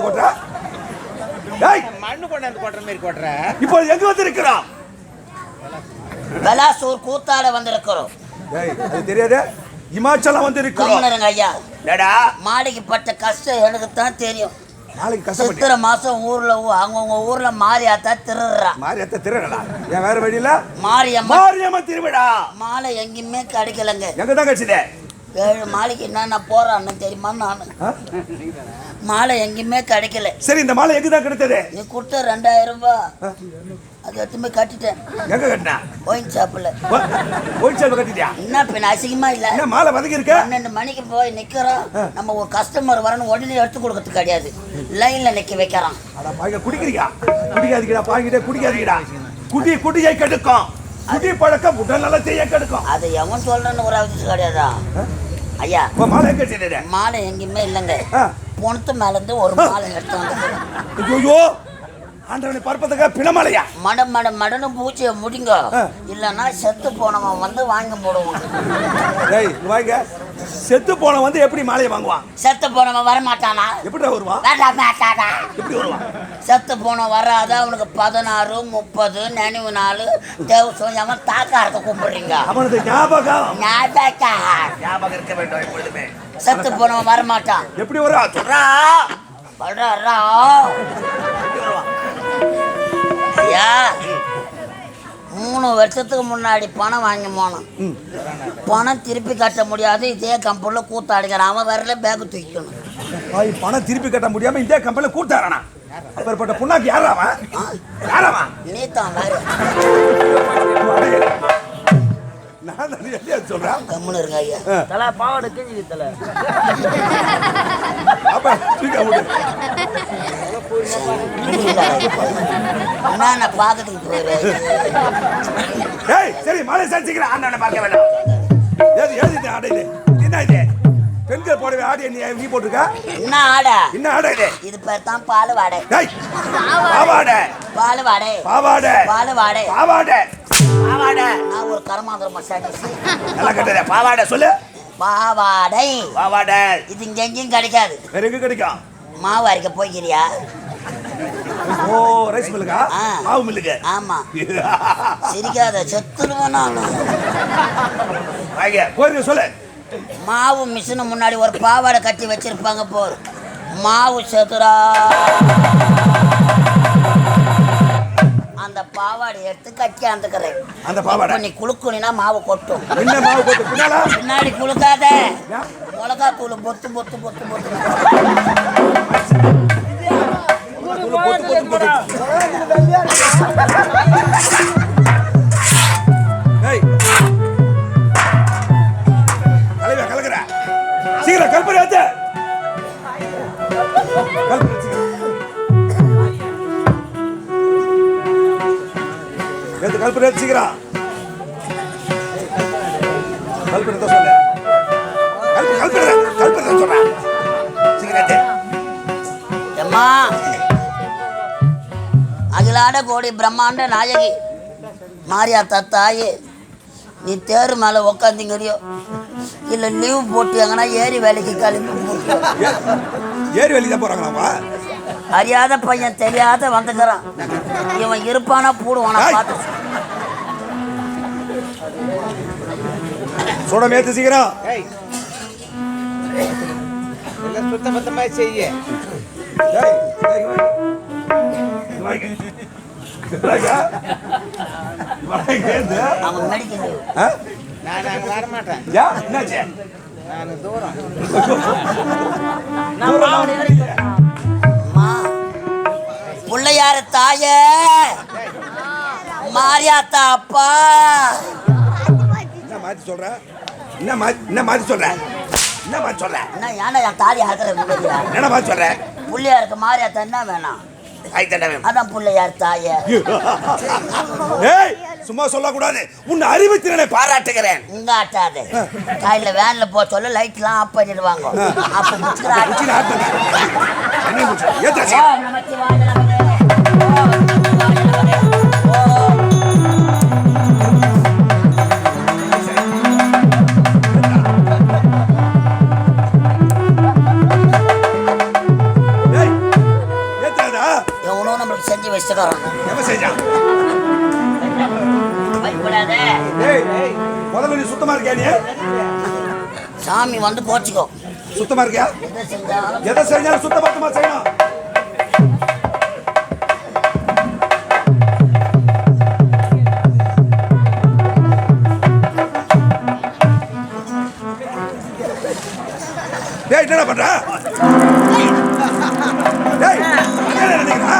கொட்டுற? டேய்! மண்ணு கொண்டாந்து கொட்டுற மாதிரி கொட்டுற. இப்போ எங்க வந்து இருக்கிறோம் பெலாசூர் கூத்தாட வந்திருக்கிறோம். டேய் அது தெரியாதே. இமாச்சலம் வந்து இருக்கிறோம் கவர்னருங்க ஐயா டேடா மாடிக்கு பட்ட கஷ்டம் எனக்கு தான் தெரியும் நாளைக்கு கஷ்டப்பட்டு சித்திரை மாசம் ஊர்ல அவங்கவங்க ஊர்ல மாரியாத்தா திருடுறா. மாரியத்த திருடலா? ஏன் வேற வழியில மாரியம்மா மாரியம்மன் திருவிழா. மாலை எங்கேயுமே கிடைக்கலங்க. எங்க தான் கிடைச்சது? ஏழு மாலைக்கு என்னென்ன போறான்னு தெரியுமா நான். மாலை எங்கேயுமே கிடைக்கல. சரி இந்த மாலை எங்க தான் கிடைத்தது? நீ கொடுத்த ரெண்டாயிரம் ரூபாய் அது எடுத்துமே கட்டிட்டேன். எங்க கட்டினா? ஒயின் ஷாப்பில். ஒயிட் ஷாப் கட்டிட்டியா? என்ன பின்ன அசிங்கமா இல்லை? என்ன மாலை வதக்கி இருக்க? பன்னெண்டு மணிக்கு போய் நிக்கிறோம். நம்ம ஒரு கஸ்டமர் வரணும் உடனே எடுத்து கொடுக்கறது கிடையாது. லைன்ல நிக்க வைக்கிறான் அட பாய்ங்க குடிக்கிறீங்க குடிக்காதீங்கடா பாய்கிட்டே குடிக்காதீங்கடா. குடி குடியை கெடுக்கும். குடி பழக்கம் உடல் நலத்தையே கெடுக்கும். அது எவன் சொல்றன்னு ஒரு அவசியம் கிடையாதா? ஐயா மாலை எங்க மாலை எங்கேயுமே இல்லைங்க. பொணத்து மேல இருந்து ஒரு மாலை எடுத்து வந்து ஐயோ ஆண்டவனை பார்ப்பதுக்கா பிணமாலையா? மட மட மடன்னு பூச்சியை முடிங்க. இல்லைன்னா செத்து போனவன் வந்து வாங்கி இங்க வாங்க. செத்து போன வந்து எப்படி மாலையை வாங்குவான்? செத்து போனவன் வர மாட்டானா எப்படிடா வருவான்? வேண்டாம் மாட்டானா எப்படி வருவான்? செத்து போன வராத அவனுக்கு பதினாறு முப்பது நினைவு நாள் தேவசம் எவன் தாக்காரத்தை கூப்பிடுறீங்க. அவனது ஞாபகம். ஞாபகம். ஞாபகம் இருக்க வேண்டும் எப்பொழுதுமே. செத்து போனவன் வரமாட்டான். எப்படி வருவான்? சொல்றா வர்றா எப்படி வருவான்? ஐயா மூணு வருஷத்துக்கு முன்னாடி பணம் வாங்கி போனான். ம். பணம் திருப்பி கட்ட முடியாது இதே கம்பெனியில் கூத்தாடிக்கிறான் அவன் வரல பேக்கு தூக்கணும் பணம் திருப்பி கட்ட முடியாம இந்த கம்பெனில கூட்டாரானா அப்பேற்பட்ட புண்ணாக்கு யாரா அவன்? யாரா அவன்? நீ தான் வேறு நான் தான் சொல்றேன் கம்முன்னு இருங்க ஐயா. தலை பாவாடை கிஞ்சி தலை அப்ப பார்க்கறதுக்கு போயிடுறேன் ஏய் சரி மாலை சாட்சிக்கிறேன் ஆண்டவனை பார்க்க வேண்டாம் ஏது இது ஆடை இது? என்ன இது? பெண்கள் போடவே ஆடை நீ நீ போட்டிருக்க? என்ன ஆடை? என்ன ஆடை இது? இது பேர் தான் பால் வாடை பாவாடை. பால் வாடை பாவாடை. பால் வாடை பாவாடை. பாவாடை. நான் ஒரு கரமாந்திர மசாஜ் நல்லா கட்டுற பாவாடை சொல்லு. பாவாடை. பாவாடை. இது இங்க எங்கேயும் கிடைக்காது. வேற எங்க கிடைக்கும்? மாவு அரைக்க போய்க்கிறியா? ஓ ரைஸ் மில்லுக்கா. மாவு மில்லுக்கு ஆமா. சிரிக்காத செத்துருவேன் நான் வாங்க போயிருங்க சொல்லு. மாவு மிஷினு முன்னாடி ஒரு பாவாடை கட்டி வச்சிருப்பாங்க போர் மாவு செதுரா அந்த பாவாடை எடுத்து கட்டி அந்துக்கிறேன். அந்த பாவாடை? நீ குளுக்குனா மாவு கொட்டும். என்ன மாவு பின்னால? பின்னாடி குளுக்காத? மிளகா தூள் பொத்து பொத்து பொத்து பொத்து, அம்மா. அகிலாட கோடி பிரம்மாண்ட நாயகி மாரியாத்தா தாயே நீ தேர் மேலே உக்காந்திங்கறியோ? இல்லை லீவ் போட்டு எங்கன்னா ஏறி வேலைக்கு கிளம்பி. ஏரி வேலைக்கு தான் அறியாத பையன் தெரியாத வந்துக்கிறான். இவன் இருப்பானா பூடுவானா. பார்த்து. சுட மேத்து சீக்கிரம். சுத்த செய்ய. பிள்ளையார தாயே மாரியாத்தா அப்பா என்ன மாத்தி சொல்ற? என்ன மாத்தி- என்ன மாத்தி சொல்ற? என்ன மாத்தி சொல்ற? என்ன ஏன்னா என் தாலி ஆக்கிற என்ன மாத்தி சொல்ற? பிள்ளையாருக்கு மாரியாத்தா என்ன வேணாம். அதான் பிள்ளையார் தாயே. சும்மா சொல்லக்கூடாது. உன் அறிவுத்திறனை பாராட்டுகிறேன். இங்க ஆட்டாது. காலையில வேன்ல சொல்ல லைட்லாம் ஆஃப் பண்ணிடுவாங்க. அப்ப ஏய் முதல்ல நீ சுத்தமா இருக்கியா நீ? சாமி வந்து போச்சுக்கோ சுத்தமா இருக்கியா? எதை செஞ்சாலும். சுத்த பத்தமா செய்யணும். என்னடா பண்ற? டேய் என்ன நினைக்கிறா?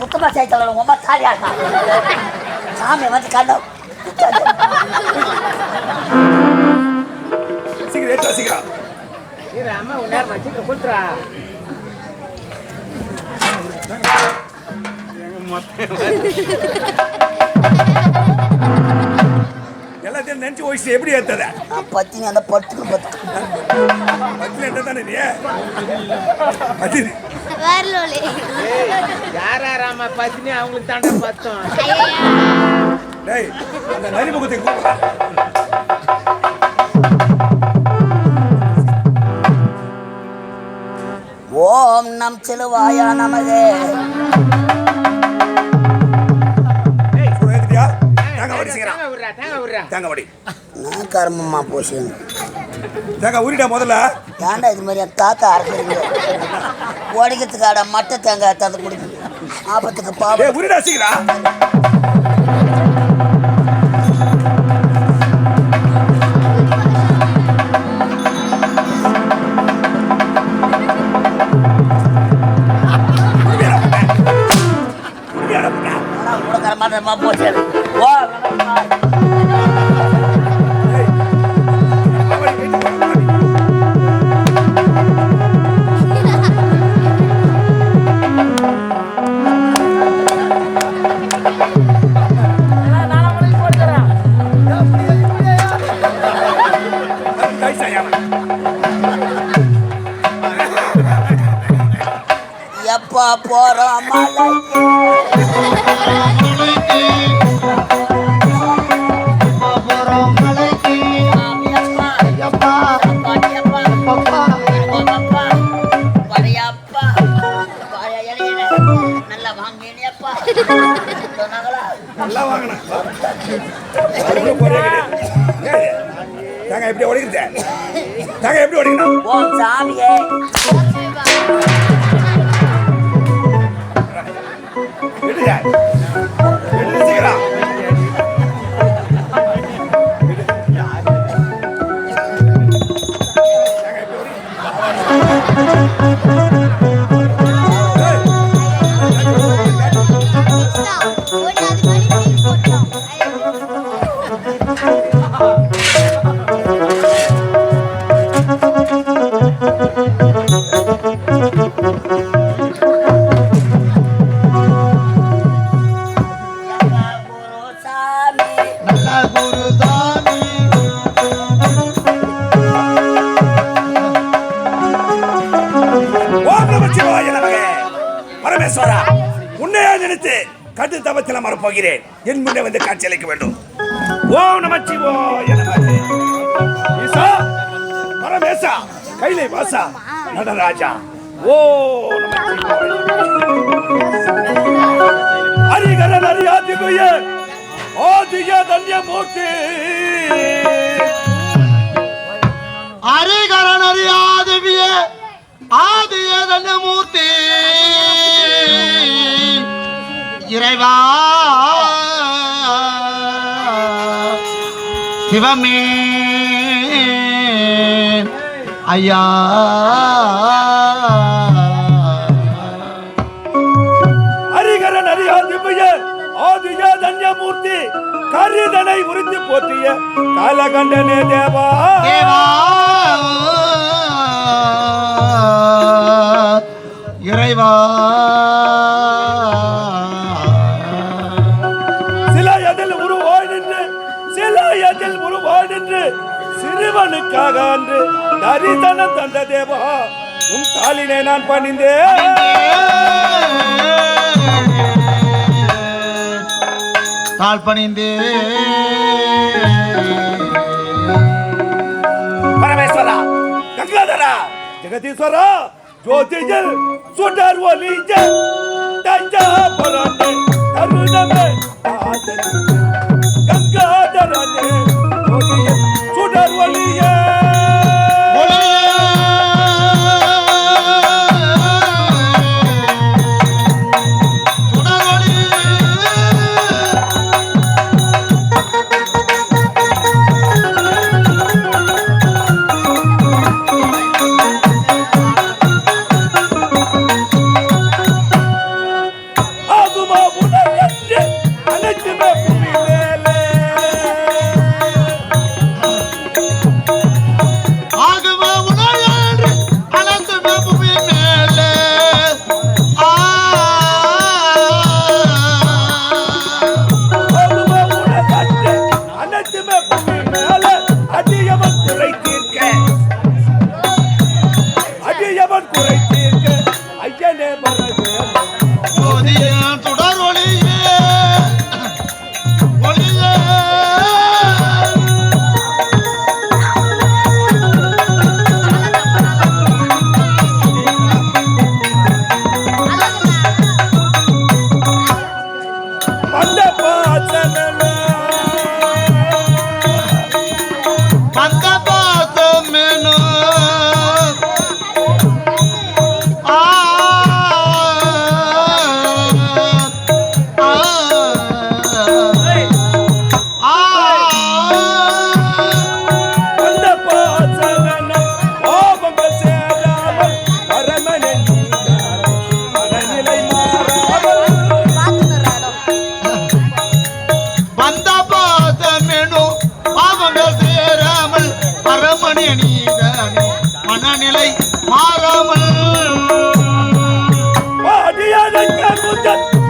சுத்தமா செய்யல ரொம்ப தாலியா சாமி வந்து கண்ட சீக்கிரம் ஏற்றா சீக்கிரம் இரு, அம்மா உன் நேரம் வச்சுக்க கொடுத்துறா எல்லாத்தையும் நினைச்சு வயசு எப்படி ஏத்தத பத்தினி அந்த பத்துக்கு பத்து பத்துல என்ன தானே நீ? பத்தினி. அவங்களுக்கு தாண்டா பத்தம். டேய் அந்த நரிமுகத்தை கூப்பிடா. ஓம் நம் சிலுவாயா நமகே. நான் கர்மமா போச்சு தேங்காய் உரிடா முதல்ல? ஏன்டா இது மாதிரி காக்கா அரைக்கிறீங்க? உடைக்கிறதுக்கு ஆட மட்டை தேங்காய் தந்து குடிக்கணும் ஆபத்துக்கு பாவம். Ладно, мабуть. நல்லா வாங்கினேன் அதுக்குள்ள எப்படி உடைக்கிறது தேங்காய் எப்படி உடைக்கணும் சாமியே நினைத்து கடு தவத்தில் மறப்போகிறேன் என் முன்னே வந்து காட்சியளிக்க வேண்டும். ஓம் நமச்சி ஓ ஈசா பரமேசா கைலை வாசா நடராஜா. ஓ ஹரிகரன் ஹரியாதிகுய ஆதிய தன்யமூர்த்தி. அரிகரன் அறியாதவிய ஆதிய தண்டமூர்த்தி இறைவா. சிவமே. ஐயா. ஹரிகரன் ஹரியாதிபுய ஆதிய தன்யமூர்த்தி கரிதனை உரித்து போற்றிய காலகண்டனே தேவா. தேவா. இறைவா. சிறுவனுக்காக அன்று தரிசனம் தந்த தேவா உன் காலினை நான் பணிந்தேன். தாழ் பணிந்தே பரமேஸ்வரா கங்காதரா ஜெகதீஸ்வரா ஜோதிஜல் சுடர் ஒலிஜ தஞ்சா ஆகுமா 야!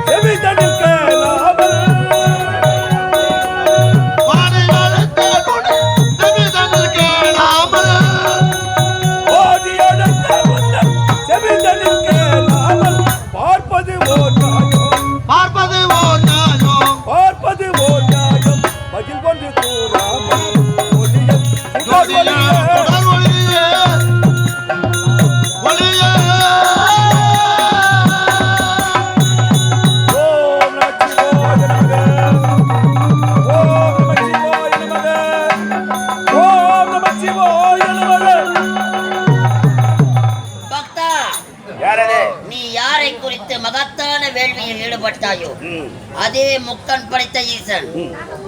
முக்கன் படைத்த ஈசன்.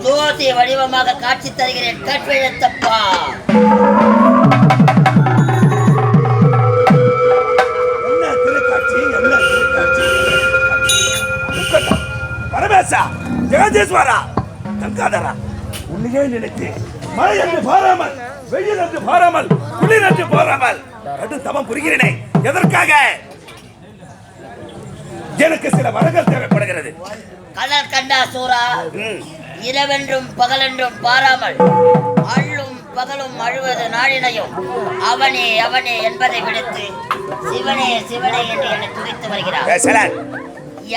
ஜோதி வடிவமாக காட்சி தருகிறேன். கட்வெழுத்தப்பா பரமேசா ஜெகதீஸ்வரா கங்காதரா. உன்னையே நினைத்து மழை என்று பாராமல் வெயில் என்று பாராமல் குளிர் என்று பாராமல் கடும் தவம் புரிகிறேனே. எதற்காக? எனக்கு சில வரங்கள் தேவைப்படுகிறது. கடல் கண்டா சூரா. இரவென்றும் பகலென்றும் பாராமல் அள்ளும் பகலும் அழுவது நாளினையும் அவனே அவனே என்பதை விடுத்து சிவனே சிவனே என்று என்னை துதித்து வருகிறார்.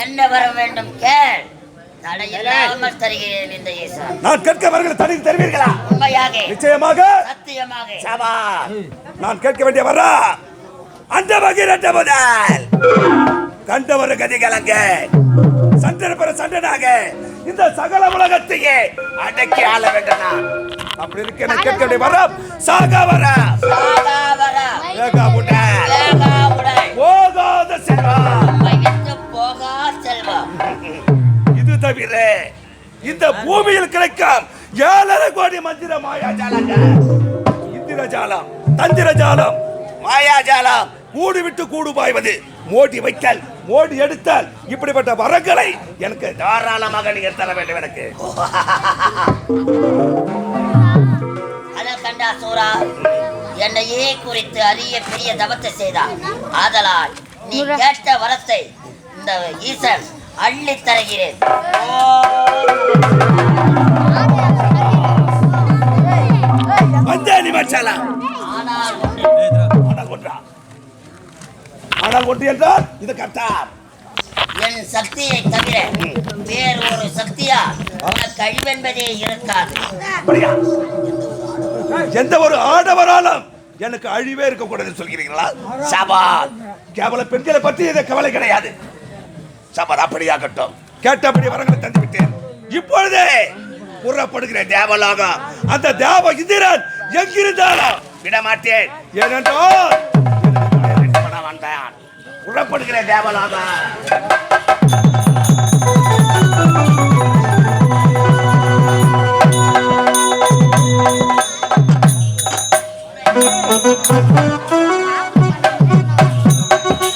என்ன வர வேண்டும் கேள். தடையில்லாமல் தருகிறேன் இந்த நான் கேட்கவர்கள் தனி தருவீர்களா? உண்மையாக நிச்சயமாக. சத்தியமாக. சபா நான் கேட்க வேண்டிய வரா அந்த முதல். கண்டவர கதிகலங்க. சண்டை பெற சண்டனாக இந்த சகல உலகத்தையே அடக்கி ஆள வேண்டனா அப்படி இருக்க எனக்கு கேட்க வேண்டிய வரம். சாக வர. போகாத செல்வம் இது தவிர இந்த பூமியில் கிடைக்கும் ஏழரை கோடி மந்திர மாயாஜாலங்க இந்திரஜாலம் தந்திரஜாலம் மாயாஜாலம் கூடு விட்டு கூடு பாய்வது மோடி வைக்கல் மோடி எடுத்தல் இப்படிப்பட்ட வரங்களை எனக்கு தாராளமாக நீங்கள் தர வேண்டும் எனக்கு. கடல் கண்டா சூரா என்னையே குறித்து அரிய பெரிய தவத்தை செய்தார் ஆதலால் நீ கேட்ட வரத்தை இந்த ஈசன் அள்ளி தருகிறேன். ஓம் மச்சாலாம் ஆனால் ஒன்று ஆனால் ஒன்றா என்றால் இது கட்டார். என் சக்தியை தவிர வேறு ஒரு சக்தியா உனக்கு அழிவென்பதே இருக்காது. எந்த ஒரு ஆடவராலும் எனக்கு அழிவே இருக்கக்கூடாதுன்னு சொல்கிறீங்களா சபால் கேவல பெண்களை பற்றி இது கவலை கிடையாது. சபால் அப்படியாகட்டும். கேட்டபடி வரங்களை தந்து விட்டேன். இப்பொழுதே புறப்படுகிற தேவலோகம் அந்த தேவ இந்திரன் எங்கிருந்தாலும் விட மாட்டேன் ஏனென்றால் வந்தான். புறப்படுகிற தேவலோகம்